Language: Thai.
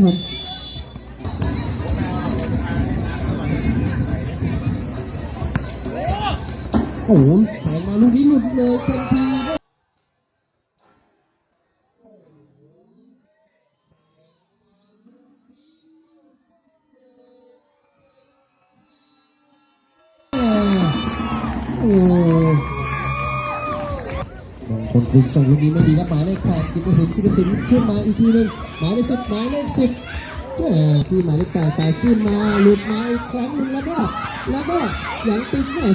โอ้โหแทงมาลูกนี้หลุดเลยทันที คนคุมส่งลูกนี้ไม่ดีครับหมายเลขแปดกิตติสินกิตติสินขึ้นมาอีกทีหนึ่งหมายเลขสิบหมายเลขสิบที่หมายเลขแปดแปดจิ้มมาหลุดมาอีกครั้งหนึ่งแล้วก็แล้วก็หลังติดแม่